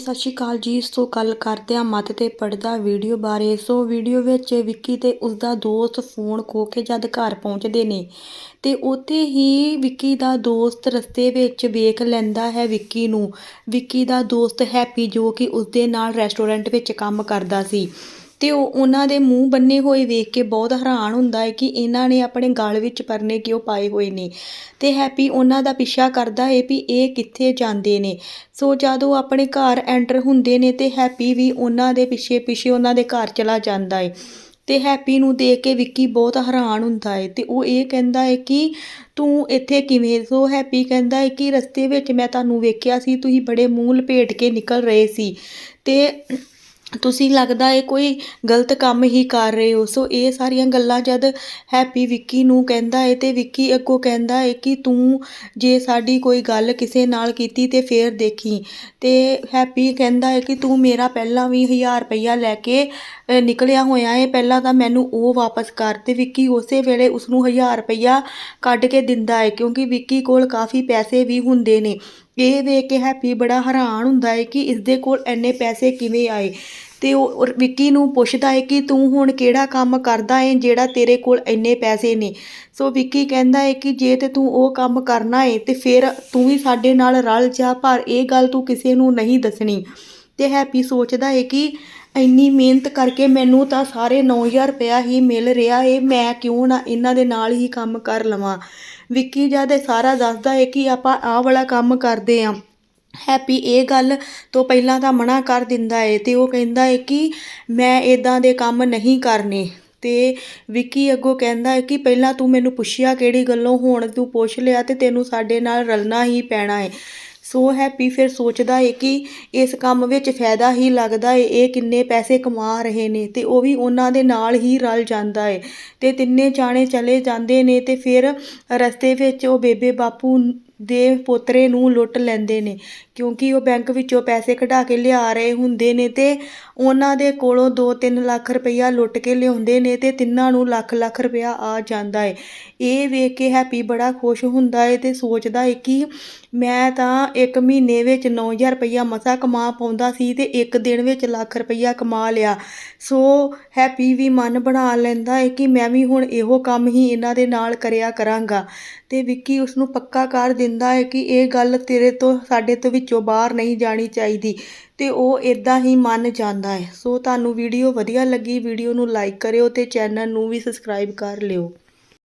ਸਤਿ ਸ਼੍ਰੀ ਅਕਾਲ ਜੀ। ਸੋ ਗੱਲ ਕਰਦੇ ਹਾਂ ਮੱਤ ਤੇ ਪੜਦਾ ਵੀਡੀਓ ਬਾਰੇ। ਸੋ ਵੀਡੀਓ ਵਿੱਚ ਵਿੱਕੀ ਤੇ ਉਸਦਾ ਦੋਸਤ ਫੋਨ ਖੋ ਕੇ ਜਦ ਘਰ ਪਹੁੰਚਦੇ ਨੇ ਤੇ ਉੱਥੇ ਹੀ ਵਿੱਕੀ ਦਾ ਦੋਸਤ ਰਸਤੇ ਵਿੱਚ ਵੇਖ ਲੈਂਦਾ ਹੈ ਵਿੱਕੀ ਨੂੰ। ਵਿੱਕੀ ਦਾ ਦੋਸਤ ਹੈਪੀ ਜੋ ਕਿ ਉਸਦੇ ਨਾਲ ਰੈਸਟੋਰੈਂਟ ਵਿੱਚ ਕੰਮ ਕਰਦਾ ਸੀ। ਤੇ ਉਹ ਉਹਨਾਂ ਦੇ ਮੂੰਹ ਬੰਨੇ ਹੋਏ ਵੇਖ ਕੇ ਬਹੁਤ ਹੈਰਾਨ ਹੁੰਦਾ ਹੈ ਕਿ ਇਹਨਾਂ ਨੇ ਆਪਣੇ ਗਲ ਵਿੱਚ ਪਰਨੇ ਕਿਉਂ ਪਾਏ ਹੋਏ ਨੇ। ਤੇ ਹੈਪੀ ਉਹਨਾਂ ਦਾ ਪਿੱਛਾ ਕਰਦਾ ਹੈ ਵੀ ਇਹ ਕਿੱਥੇ ਜਾਂਦੇ ਨੇ। ਸੋ ਜਦ ਉਹ ਆਪਣੇ ਘਰ ਐਂਟਰ ਹੁੰਦੇ ਨੇ ਤੇ ਹੈਪੀ ਵੀ ਉਹਨਾਂ ਦੇ ਪਿੱਛੇ ਪਿੱਛੇ ਉਹਨਾਂ ਦੇ ਘਰ ਚਲਾ ਜਾਂਦਾ ਹੈ। ਤੇ ਹੈਪੀ ਨੂੰ ਦੇਖ ਕੇ ਵਿੱਕੀ ਬਹੁਤ ਹੈਰਾਨ ਹੁੰਦਾ ਹੈ ਤੇ ਉਹ ਇਹ ਕਹਿੰਦਾ ਹੈ ਕਿ ਤੂੰ ਇੱਥੇ ਕਿਵੇਂ? ਸੋ ਹੈਪੀ ਕਹਿੰਦਾ ਹੈ ਕਿ ਰਸਤੇ ਵਿੱਚ ਮੈਂ ਤੁਹਾਨੂੰ ਵੇਖਿਆ ਸੀ, ਤੁਸੀਂ ਬੜੇ ਮੂੰਹ ਲਪੇਟ ਕੇ ਨਿਕਲ ਰਹੇ ਸੀ। ਤੇ ਤੁਸੀਂ ਲੱਗਦਾ ਹੈ ਕੋਈ ਗਲਤ ਕੰਮ ਹੀ ਕਰ ਰਹੇ ਹੋ? ਸੋ ਇਹ ਸਾਰੀਆਂ ਗੱਲਾਂ ਜਦ ਹੈਪੀ ਵਿੱਕੀ ਨੂੰ ਕਹਿੰਦਾ ਹੈ ਤੇ ਵਿੱਕੀ ਅੱਗੋਂ ਕਹਿੰਦਾ ਹੈ ਕਿ ਤੂੰ ਜੇ ਸਾਡੀ ਕੋਈ ਗੱਲ ਕਿਸੇ ਨਾਲ ਕੀਤੀ ਤਾਂ ਫਿਰ ਦੇਖੀਂ। ਤੇ ਹੈਪੀ ਕਹਿੰਦਾ ਹੈ ਕਿ ਤੂੰ ਮੇਰਾ ਪਹਿਲਾਂ ਵੀ ਹਜ਼ਾਰ ਰੁਪਈਆ ਲੈ ਕੇ ਨਿਕਲਿਆ ਹੋਇਆ ਹੈ ਪਹਿਲਾਂ ਤਾਂ ਮੈਨੂੰ ਉਹ ਵਾਪਸ ਕਰ ਅਤੇ ਵਿੱਕੀ ਉਸੇ ਵੇਲੇ ਉਸਨੂੰ ਹਜ਼ਾਰ ਰੁਪਈਆ ਕੱਢ ਕੇ ਦਿੰਦਾ ਹੈ ਕਿਉਂਕਿ ਵਿੱਕੀ ਕੋਲ ਕਾਫੀ ਪੈਸੇ ਵੀ ਹੁੰਦੇ ਨੇ। ਇਹ ਵੇਖ ਕੇ ਹੈਪੀ ਬੜਾ ਹੈਰਾਨ ਹੁੰਦਾ ਹੈ ਕਿ ਇਸ ਦੇ ਕੋਲ ਇੰਨੇ ਪੈਸੇ ਕਿਵੇਂ ਆਏ? ਤੇ ਉਹ ਔਰ ਵਿੱਕੀ ਨੂੰ ਪੁੱਛਦਾ ਹੈ ਕਿ ਤੂੰ ਹੁਣ ਕਿਹੜਾ ਕੰਮ ਕਰਦਾ ਹੈ ਜਿਹੜਾ ਤੇਰੇ ਕੋਲ ਇੰਨੇ ਪੈਸੇ ਨੇ? ਸੋ ਵਿੱਕੀ ਕਹਿੰਦਾ ਹੈ ਕਿ ਜੇ ਤੇ ਤੂੰ ਉਹ ਕੰਮ ਕਰਨਾ ਹੈ ਤੇ ਫਿਰ ਤੂੰ ਵੀ ਸਾਡੇ ਨਾਲ ਰਲ ਜਾ, ਪਰ ਇਹ ਗੱਲ ਤੂੰ ਕਿਸੇ ਨੂੰ ਨਹੀਂ ਦੱਸਣੀ। ਤੇ ਹੈਪੀ ਸੋਚਦਾ ਹੈ ਕਿ ਇੰਨੀ ਮਿਹਨਤ ਕਰਕੇ ਮੈਨੂੰ ਤਾਂ ਸਾਰੇ 9000 ਰੁਪਇਆ ਹੀ ਮਿਲ ਰਿਹਾ ਏ, ਮੈਂ ਕਿਉਂ ਨਾ ਇਹਨਾਂ ਦੇ ਨਾਲ ਹੀ ਕੰਮ ਕਰ ਲਵਾਂ? ਵਿੱਕੀ ਜਦ ਇਹ ਸਾਰਾ ਦੱਸਦਾ ਹੈ ਕਿ ਆਪਾਂ ਆਹ ਵਾਲਾ ਕੰਮ ਕਰਦੇ ਆਂ। ਹੈਪੀ ਇਹ ਗੱਲ ਤੋਂ ਪਹਿਲਾਂ ਤਾਂ ਮਨਾ ਕਰ ਦਿੰਦਾ ਏ ਤੇ ਉਹ ਕਹਿੰਦਾ ਏ ਕਿ ਮੈਂ ਇਦਾਂ ਦੇ ਕੰਮ ਨਹੀਂ ਕਰਨੇ। ਤੇ ਵਿੱਕੀ ਅੱਗੋਂ ਕਹਿੰਦਾ ਹੈ ਕਿ ਪਹਿਲਾਂ ਤੂੰ ਮੈਨੂੰ ਪੁੱਛਿਆ ਕਿਹੜੀ ਗੱਲੋਂ, ਹੁਣ ਤੂੰ ਪੁੱਛ ਲਿਆ ਤੇ ਤੈਨੂੰ ਸਾਡੇ ਨਾਲ ਰਲਣਾ ਹੀ ਪੈਣਾ ਹੈ ਸੋ ਹੈਪੀ ਫਿਰ ਸੋਚਦਾ ਏ ਕਿ ਇਸ ਕੰਮ ਵਿੱਚ ਫਾਇਦਾ ਹੀ ਲੱਗਦਾ ਏ, ਇਹ ਕਿੰਨੇ ਪੈਸੇ ਕਮਾ ਰਹੇ ਨੇ ਤੇ ਉਹ ਵੀ ਉਹਨਾਂ ਦੇ ਨਾਲ ਹੀ ਰਲ ਜਾਂਦਾ ਏ। ਤੇ ਤਿੰਨੇ ਜਾਣੇ ਚਲੇ ਜਾਂਦੇ ਨੇ ਤੇ ਫਿਰ ਰਸਤੇ ਵਿੱਚ ਉਹ ਬੇਬੇ ਬਾਪੂ ਦੇ ਪੋਤਰੇ ਨੂੰ ਲੁੱਟ ਲੈਂਦੇ ਨੇ, ਕਿਉਂਕਿ ਉਹ ਬੈਂਕ ਵਿੱਚੋਂ ਪੈਸੇ ਕਢਾ ਕੇ ਲਿਆ ਰਹੇ ਹੁੰਦੇ ਨੇ ਤੇ ਉਹਨਾਂ ਦੇ ਕੋਲੋਂ 2-3 ਲੱਖ ਰੁਪਈਆ ਲੁੱਟ ਕੇ ਲਿਆਉਂਦੇ ਨੇ ਤੇ ਤਿੰਨਾਂ ਨੂੰ ਲੱਖ ਲੱਖ ਰੁਪਈਆ ਆ ਜਾਂਦਾ ਏ। ਇਹ ਵੇਖ ਕੇ ਹੈਪੀ ਬੜਾ ਖੁਸ਼ ਹੁੰਦਾ ਏ ਤੇ ਸੋਚਦਾ ਏ ਕਿ ਮੈਂ ਤਾਂ ਇੱਕ ਮਹੀਨੇ ਵਿੱਚ 9000 ਰੁਪਈਆ ਮਸਾ ਕਮਾ ਪਾਉਂਦਾ ਸੀ ਤੇ ਇੱਕ ਦਿਨ ਵਿੱਚ ਲੱਖ ਰੁਪਈਆ ਕਮਾ ਲਿਆ। ਸੋ ਹੈਪੀ ਵੀ ਮਨ ਬਣਾ ਲੈਂਦਾ ਹੈ ਕਿ ਮੈਂ ਵੀ ਹੁਣ ਇਹੋ ਕੰਮ ਹੀ ਇਹਨਾਂ ਦੇ ਨਾਲ ਕਰਿਆ ਕਰਾਂਗਾ। ਤੇ ਵਿੱਕੀ ਉਸ ਨੂੰ ਪੱਕਾ ਕਰ ਦਿੰਦਾ ਹੈ ਕਿ ਇਹ ਗੱਲ ਤੇਰੇ ਤੋਂ, ਸਾਡੇ ਤੋਂ ਵਿੱਚੋਂ ਬਾਹਰ ਨਹੀਂ ਜਾਣੀ ਚਾਹੀਦੀ ਤੇ ਉਹ ਇਦਾਂ ਹੀ ਮੰਨ ਜਾਂਦਾ ਹੈ ਸੋ ਤੁਹਾਨੂੰ ਵੀਡੀਓ ਵਧੀਆ ਲੱਗੀ, ਵੀਡੀਓ ਨੂੰ ਲਾਈਕ ਕਰਿਓ ਤੇ ਚੈਨਲ ਨੂੰ ਵੀ ਸਬਸਕ੍ਰਾਈਬ ਕਰ ਲਿਓ।